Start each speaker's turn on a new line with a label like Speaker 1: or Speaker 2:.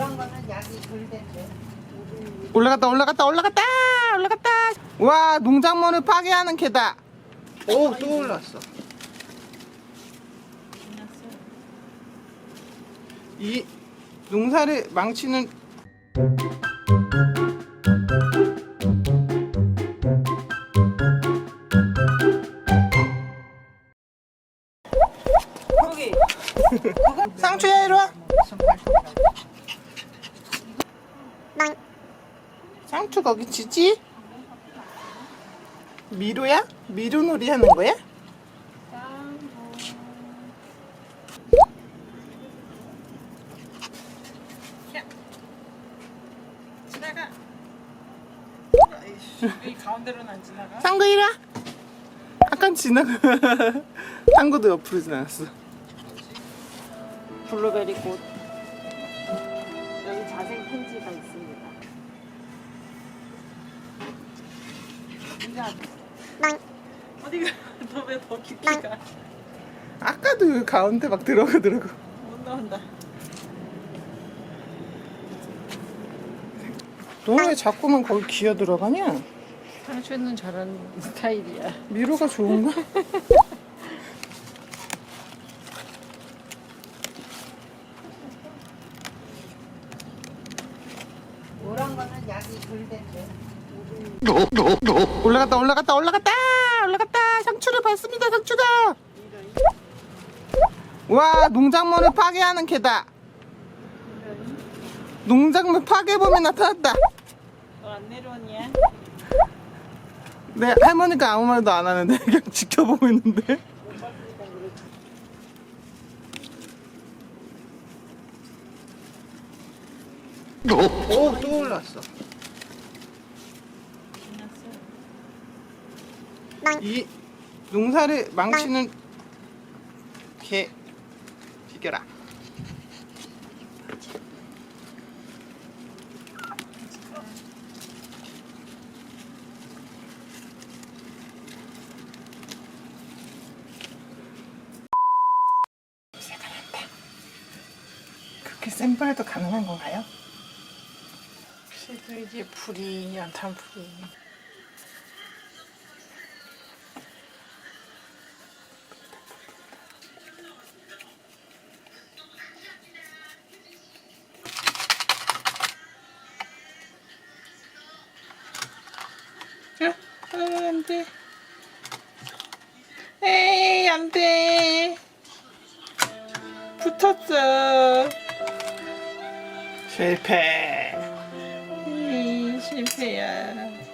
Speaker 1: 노란 거는 약이 덜 된대.
Speaker 2: 올라갔다 올라갔다 올라갔다! 올라갔다! 와 농작물을 파괴하는 개다! 오 또 올랐어. 이 농사를 망치는
Speaker 1: 거기.
Speaker 2: 상추야 이리 와 상추 거기 지지? 미로야? 미로놀이 하는 거야?
Speaker 1: 지나가. 이 가운데로는 안 지나가.
Speaker 2: 상구 이리 와 약간 지나가 상구도 옆으로 지나갔어
Speaker 1: 블루베리 꽃. 여기 자생 펜지가 있습니다. 이제 어디가 너왜더 깊이 가?
Speaker 2: 아까도 여기 가운데 막 들어가더라고
Speaker 1: 못 나온다.
Speaker 2: 너 왜 자꾸만 거기 기어 들어가냐?
Speaker 1: 상추는 잘하는 스타일이야.
Speaker 2: 미로가 좋은가?
Speaker 1: 노란 거는 약이 덜 된대.
Speaker 2: 올라갔다 올라갔다 올라갔다! 올라갔다! 상추를 밟습니다 상추가 와 농작물을 파괴하는 개다. 농작물 파괴범이 나타났다.
Speaker 1: 너안 내려오냐?
Speaker 2: 네 할머니가 아무 말도 안 하는데 그냥 지켜보고 있는데. 오또 올랐어 이 농사를 망치는 개 비겨라 그렇게 센 불에도 가능한 건가요?
Speaker 1: 그래도 이제 불이 연탄 불이.
Speaker 2: 안 돼. 에이, 안 돼. 붙었어. 실패.
Speaker 1: 에이, 실패야.